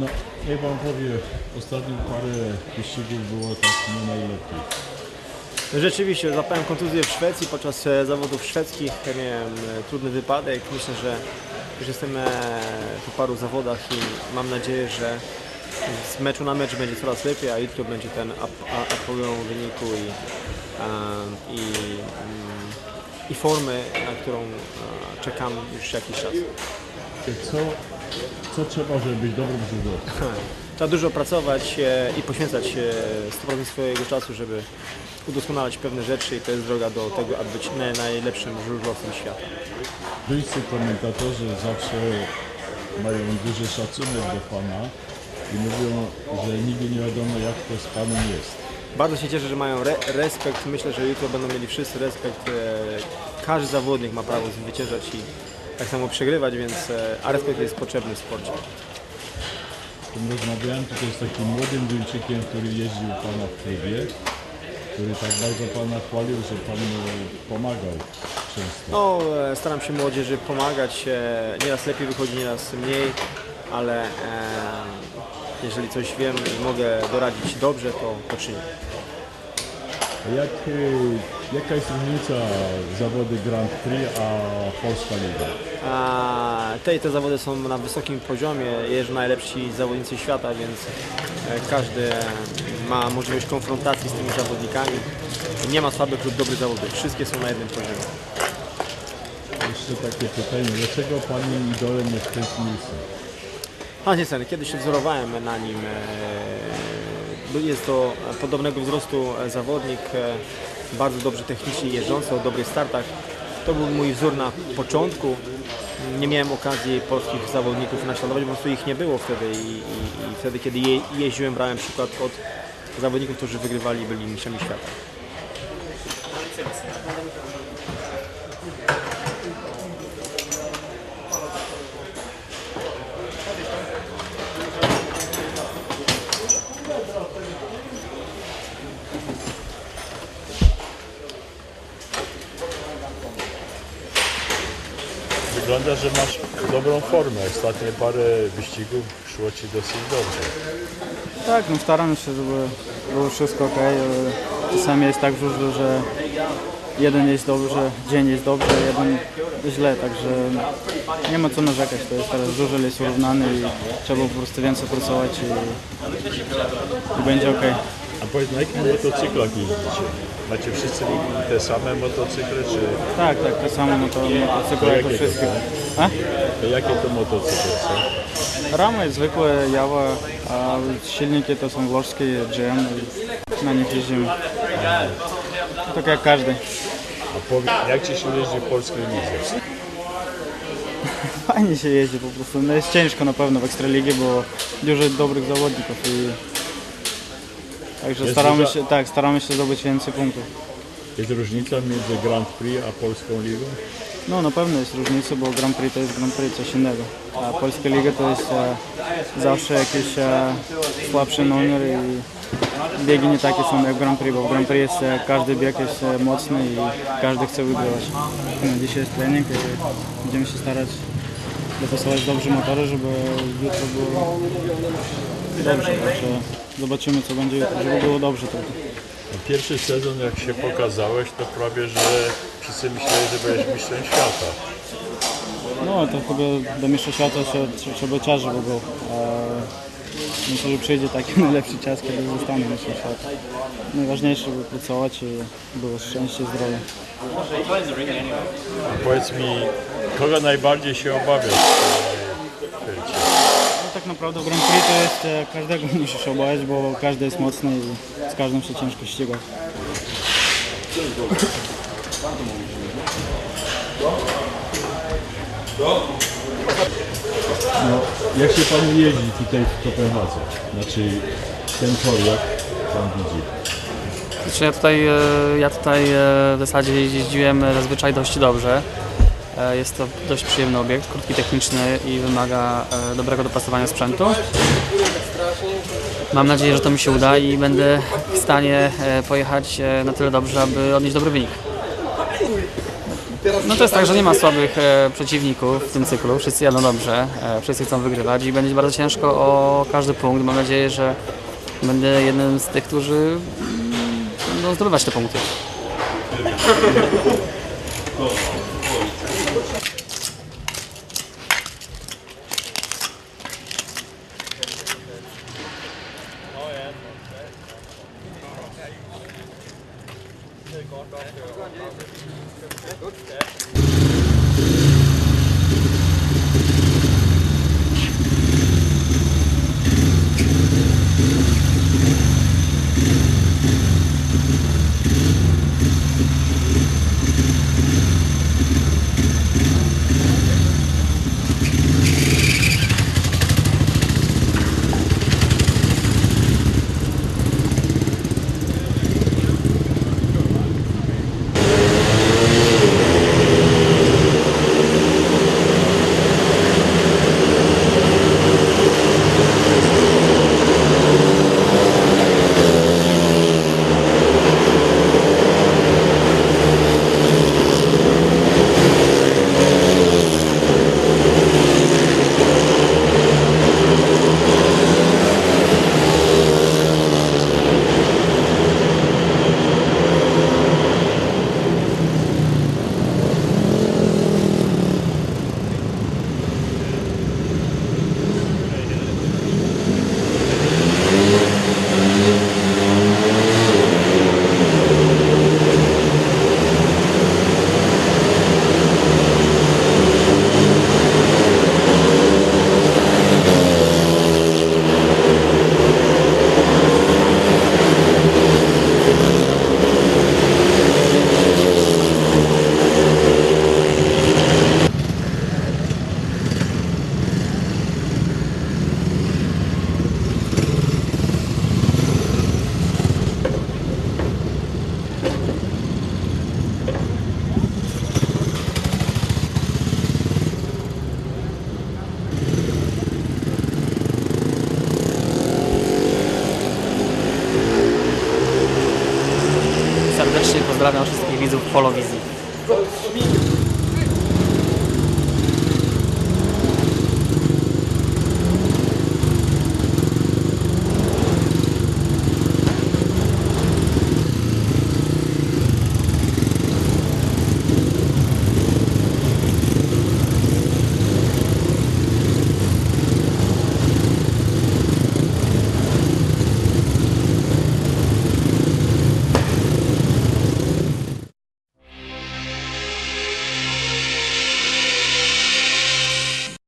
Niech Pan powie, ostatnio parę wyścigów było tak nie najlepiej. Rzeczywiście, złapałem kontuzję w Szwecji podczas e, zawodów szwedzkich. Miałem e, trudny wypadek. Myślę, że już jestem e, po paru zawodach i mam nadzieję, że z meczu na mecz będzie coraz lepiej, a jutro będzie ten apogeum wyniku i, e, i, mm, i formy, na którą e, czekam już jakiś czas. Co, co trzeba, żeby być dobrym judo? Trzeba dużo pracować e, i poświęcać e, 100% swojego czasu, żeby udoskonalać pewne rzeczy i to jest droga do tego, aby być naj- najlepszym żużlowcem świata. Wszyscy komentatorzy zawsze mają duży szacunek do Pana i mówią, że nigdy nie wiadomo jak to z Panem jest. Bardzo się cieszę, że mają re respekt. Myślę, że jutro będą mieli wszyscy respekt. E, każdy zawodnik ma prawo zwyciężać i tak samo przegrywać, więc e, a respekt jest potrzebny w sporcie. Rozmawiałem tutaj z takim młodym Duńczykiem, który jeździł Pana w klubie, który tak bardzo Pana chwalił, że Pan mu pomagał często. No, e, staram się młodzieży pomagać. E, nieraz lepiej wychodzi, nieraz mniej, ale e, jeżeli coś wiem i mogę doradzić dobrze, to, to czynię. Jak, y, jaka jest różnica zawody Grand Prix a Polska Liga? A te te zawody są na wysokim poziomie, jeżdżą najlepsi zawodnicy świata, więc e, każdy ma możliwość konfrontacji z tymi zawodnikami. Nie ma słabych lub dobrych zawodów, wszystkie są na jednym poziomie. Jeszcze takie pytanie, dlaczego Panem idolem jest Chris Nielsen? Hans Jensen, kiedyś się wzorowałem na nim. e, Jest to podobnego wzrostu e, zawodnik, e, bardzo dobrze technicznie jeżdżący, o dobrych startach. To był mój wzór na początku. Nie miałem okazji polskich zawodników naśladować, po prostu ich nie było wtedy i, i, i wtedy, kiedy je, jeździłem, brałem przykład od zawodników, którzy wygrywali byli mistrzami świata. Wygląda, że masz dobrą formę. Ostatnie parę wyścigów szło Ci dosyć dobrze. Tak, no staramy się, żeby było wszystko ok. ale Czasami jest tak w żużlu, że jeden jest dobrze, dzień jest dobrze, jeden źle, także nie ma co narzekać. To jest teraz żużel jest urównany i trzeba po prostu więcej pracować i, i będzie ok. A powiedz, na jakich motocyklach jeździcie? Macie wszyscy te same motocykle, czy Tak, tak, samo moto, motocykle jak jakie to? A? To jakie to motocykle są? Ramy zwykłe, Jawa, a silniki to są włożskie GM na nich jeździmy. Tak jak każdy. A powiedz, jak Ci się jeździ w polskiej lidze? Fajnie się jeździ po prostu. No jest ciężko na pewno w Ekstraligi, bo dużo dobrych zawodników i także Jest staramy duża- się, tak, staramy się zdobyć więcej punktów. Jest różnica między Grand Prix a Polską Ligą? No na pewno jest różnica, bo Grand Prix to jest Grand Prix coś innego. A Polska Liga to jest e, zawsze jakiś e, słabszy numer i biegi nie takie są jak w Grand Prix, bo w Grand Prix jest, e, każdy bieg jest e, mocny i każdy chce wygrywać. No, dzisiaj jest trening i będziemy się starać dopasować dobrze motory, żeby jutro było dobrze. Także zobaczymy co będzie jutro, żeby było dobrze Pierwszy sezon jak się pokazałeś, to prawie, że wszyscy myśleli, że będziesz mistrzem świata. No to chyba do mistrza świata się tr- trzeba czas, żeby był. Myślę, że przyjdzie taki najlepszy czas, kiedy zostanę mistrzem świata. Najważniejsze, żeby pracować i było szczęście, zdrowie. A powiedz mi, kogo najbardziej się obawiasz w tej felcie? No, tak naprawdę w Grand Prix to jest e, każdego musisz obawiać, bo każdy jest mocny i z każdym się ciężko ściga. No, jak się Panu jeździ tutaj w Kopenhadze? Znaczy ten tor, jak Pan widzi? Znaczy ja tutaj, e, ja tutaj e, w zasadzie jeździłem zazwyczaj dość dobrze. E, Jest to dość przyjemny obiekt, krótki, techniczny i wymaga e, dobrego dopasowania sprzętu. Mam nadzieję, że to mi się uda i będę w stanie e, pojechać na tyle dobrze, aby odnieść dobry wynik. No to jest tak, że nie ma słabych przeciwników w tym cyklu. Wszyscy jadą dobrze, wszyscy chcą wygrywać i będzie bardzo ciężko o każdy punkt. Mam nadzieję, że będę jednym z tych, którzy będą zdobywać te punkty. tudo certo. É. polowizji.